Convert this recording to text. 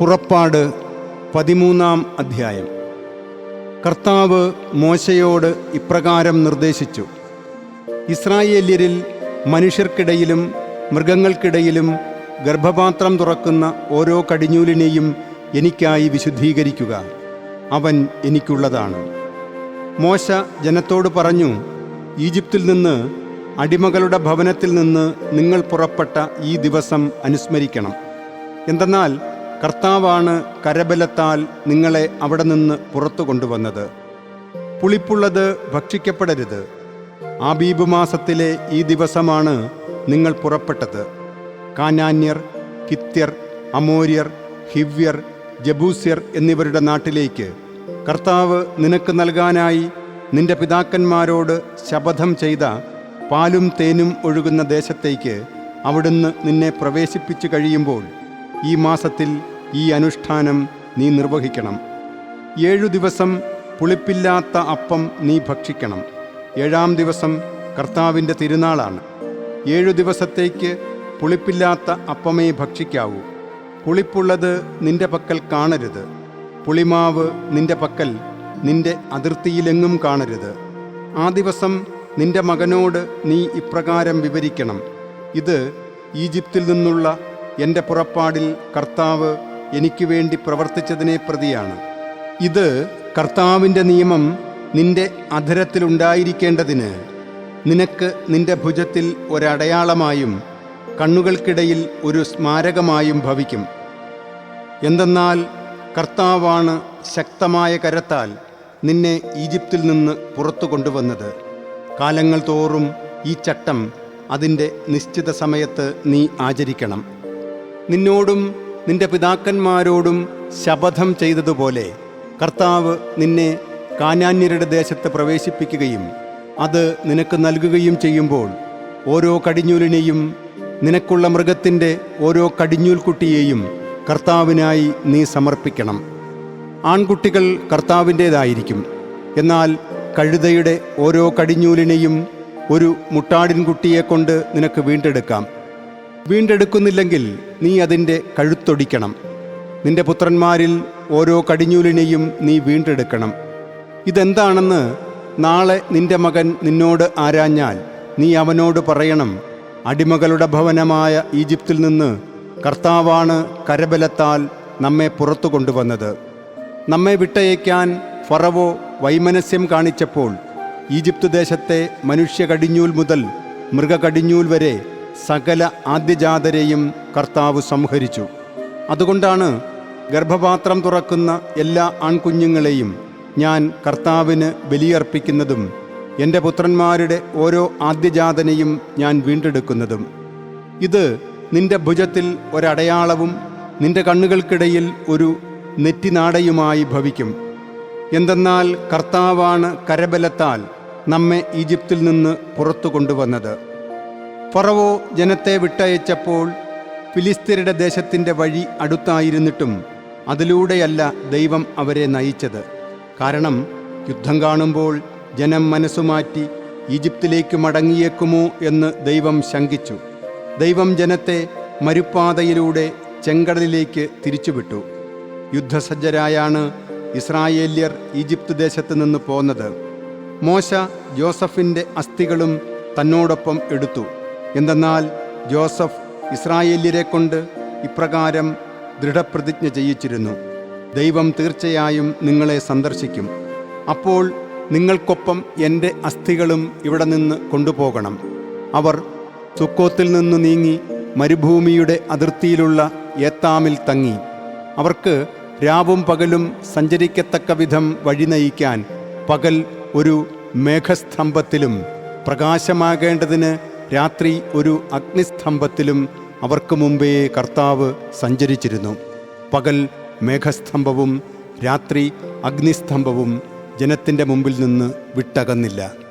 പുറപ്പാട് പതിമൂന്നാം അധ്യായം. കർത്താവ് മോശയോട് ഇപ്രകാരം നിർദ്ദേശിച്ചു. ഇസ്രായേല്യരിൽ മനുഷ്യർക്കിടയിലും മൃഗങ്ങൾക്കിടയിലും ഗർഭപാത്രം തുറക്കുന്ന ഓരോ കടിഞ്ഞൂലിനെയും എനിക്കായി വിശുദ്ധീകരിക്കുക. അവൻ എനിക്കുള്ളതാണ്. മോശ ജനത്തോട് പറഞ്ഞു ഈജിപ്തിൽ നിന്ന് അടിമകളുടെ ഭവനത്തിൽ നിന്ന് നിങ്ങൾ പുറപ്പെട്ട ഈ ദിവസം അനുസ്മരിക്കണം. എന്തെന്നാൽ കർത്താവാണ് കരബലത്താൽ നിങ്ങളെ അവിടെ നിന്ന് പുറത്തു കൊണ്ടുവന്നത്. പുളിപ്പുള്ളത് ഭക്ഷിക്കപ്പെടരുത്. ആബീബ് മാസത്തിലെ ഈ ദിവസമാണ് നിങ്ങൾ പുറപ്പെട്ടത്. കാനാന്യർ കിത്യർ അമോര്യർ ഹിവ്യർ ജബൂസ്യർ എന്നിവരുടെ നാട്ടിലേക്ക് കർത്താവ് നിനക്ക് നൽകാനായി നിന്റെ പിതാക്കന്മാരോട് ശപഥം ചെയ്ത പാലും തേനും ഒഴുകുന്ന ദേശത്തേക്ക് അവിടുന്ന് നിന്നെ പ്രവേശിപ്പിച്ചു കഴിയുമ്പോൾ ഈ മാസത്തിൽ ഈ അനുഷ്ഠാനം നീ നിർവഹിക്കണം. ഏഴു ദിവസം പുളിപ്പില്ലാത്ത അപ്പം നീ ഭക്ഷിക്കണം. ഏഴാം ദിവസം കർത്താവിന്റെ തിരുനാളാണ്. ഏഴു ദിവസത്തേക്ക് പുളിപ്പില്ലാത്ത അപ്പമേ ഭക്ഷിക്കാവൂ. പുളിപ്പുള്ളത് നിന്റെ പക്കൽ കാണരുത്. പുളിമാവ് നിന്റെ പക്കൽ നിന്റെ അതിർത്തിയിലെങ്ങും കാണരുത്. ആ ദിവസം നിന്റെ മകനോട് നീ ഇപ്രകാരം വിവരിക്കണം. ഇത് ഈജിപ്തിൽ നിന്നുള്ള എന്റെ പുറപ്പാടിൽ കർത്താവ് എനിക്ക് വേണ്ടി പ്രവർത്തിച്ചതിനെ പ്രതിയാണ്. ഇത് കർത്താവിന്റെ നിയമം നിന്റെ അധരത്തിലുണ്ടായിരിക്കേണ്ടതിന് നിനക്ക് നിന്റെ ഭുജത്തിൽ ഒരടയാളമായും കണ്ണുകൾക്കിടയിൽ ഒരു സ്മാരകമായും ഭവിക്കും. എന്തെന്നാൽ കർത്താവാണ് ശക്തമായ കരത്താൽ നിന്നെ ഈജിപ്തിൽ നിന്ന് പുറത്തു കൊണ്ടുവന്നത്. കാലങ്ങൾ തോറും ഈ ചട്ടം അതിന്റെ നിശ്ചിത സമയത്ത് നീ ആചരിക്കണം. നിന്നോടും നിന്റെ പിതാക്കന്മാരോടും ശപഥം ചെയ്തതുപോലെ കർത്താവ് നിന്നെ കാനാന്യരുടെ ദേശത്ത് പ്രവേശിപ്പിക്കുകയും അത് നിനക്ക് നൽകുകയും ചെയ്യുമ്പോൾ ഓരോ കടിഞ്ഞൂലിനെയും നിനക്കുള്ള മൃഗത്തിന്റെ ഓരോ കടിഞ്ഞൂൽ കുട്ടിയെയും കർത്താവിനായി നീ സമർപ്പിക്കണം. ആൺകുട്ടികൾ കർത്താവിന്റേതായിരിക്കും. എന്നാൽ കഴുതയുടെ ഓരോ കടിഞ്ഞൂലിനെയും ഒരു മുട്ടാടിൻകുട്ടിയെ കൊണ്ട് നിനക്ക് വീണ്ടെടുക്കാം. വീണ്ടെടുക്കുന്നില്ലെങ്കിൽ നീ അതിന്റെ കഴുത്തൊടിക്കണം. നിന്റെ പുത്രന്മാരിൽ ഓരോ കടിഞ്ഞൂലിനെയും നീ വീണ്ടെടുക്കണം. ഇതെന്താണെന്ന് നാളെ നിന്റെ മകൻ നിന്നോട് ആരാഞ്ഞാൽ നീ അവനോട് പറയണം അടിമകളുടെ ഭവനമായ ഈജിപ്തിൽ നിന്ന് കർത്താവാണ് കരബലത്താൽ നമ്മെ പുറത്തു കൊണ്ടുവന്നത്. നമ്മെ വിട്ടയക്കാൻ ഫറവോ വൈമനസ്യം കാണിച്ചപ്പോൾ ഈജിപ്ത് ദേശത്തെ മനുഷ്യ കടിഞ്ഞൂൽ മുതൽ മൃഗകടിഞ്ഞൂൽ വരെ സകല ആദ്യജാതരെയും കർത്താവ് സംഹരിച്ചു. അതുകൊണ്ടാണ് ഗർഭപാത്രം തുറക്കുന്ന എല്ലാ ആൺകുഞ്ഞുങ്ങളെയും ഞാൻ കർത്താവിന് ബലിയർപ്പിക്കുന്നതും എന്റെ പുത്രന്മാരുടെ ഓരോ ആദ്യജാതനെയും ഞാൻ വീണ്ടെടുക്കുന്നതും. ഇത് നിന്റെ ഭുജത്തിൽ ഒരടയാളവും നിന്റെ കണ്ണുകൾക്കിടയിൽ ഒരു നെറ്റിനാടയുമായി ഭവിക്കും. എന്തെന്നാൽ കർത്താവാണ് കരബലത്താൽ നമ്മെ ഈജിപ്തിൽ നിന്ന് പുറത്തു കൊണ്ടുവന്നത്. ഫറവോ ജനത്തെ വിട്ടയച്ചപ്പോൾ ഫിലിസ്തീരുടെ ദേശത്തിന്റെ വഴി അടുത്തായിരുന്നിട്ടും അതിലൂടെയല്ല ദൈവം അവരെ നയിച്ചത്. കാരണം യുദ്ധം കാണുമ്പോൾ ജനം മനസ്സുമാറ്റി ഈജിപ്തിലേക്ക് മടങ്ങിയേക്കുമോ എന്ന് ദൈവം ശങ്കിച്ചു. ദൈവം ജനത്തെ മരുപ്പാതയിലൂടെ ചെങ്കടലിലേക്ക് തിരിച്ചുവിട്ടു. യുദ്ധസജ്ജരായാണ് ഇസ്രായേല്യർ ഈജിപ്ത് ദേശത്ത് നിന്ന് പോന്നത്. മോശ ജോസഫിന്റെ അസ്ഥികളും തന്നോടൊപ്പം എടുത്തു. എന്തെന്നാൽ ജോസഫ് ഇസ്രായേല്യരെ കൊണ്ട് ഇപ്രകാരം ദൃഢപ്രതിജ്ഞ ചെയ്യിച്ചിരുന്നു. ദൈവം തീർച്ചയായും നിങ്ങളെ സന്ദർശിക്കും. അപ്പോൾ നിങ്ങൾക്കൊപ്പം എന്റെ അസ്ഥികളും ഇവിടെ നിന്ന് കൊണ്ടുപോകണം. അവർ സുക്കോത്തിൽ നിന്ന് നീങ്ങി മരുഭൂമിയുടെ അതിർത്തിയിലുള്ള ഏത്താമിൽ തങ്ങി. അവർക്ക് രാവും പകലും സഞ്ചരിക്കത്തക്ക വിധം വഴി നയിക്കാൻ പകൽ ഒരു മേഘസ്തംഭത്തിലും പ്രകാശമാകേണ്ടതിന് രാത്രി ഒരു അഗ്നിസ്തംഭത്തിലും അവർക്ക് മുമ്പേ കർത്താവ് സഞ്ചരിച്ചിരുന്നു. പകൽ മേഘസ്തംഭവും രാത്രി അഗ്നിസ്തംഭവും ജനത്തിന്റെ മുമ്പിൽ നിന്ന് വിട്ടകന്നില്ല.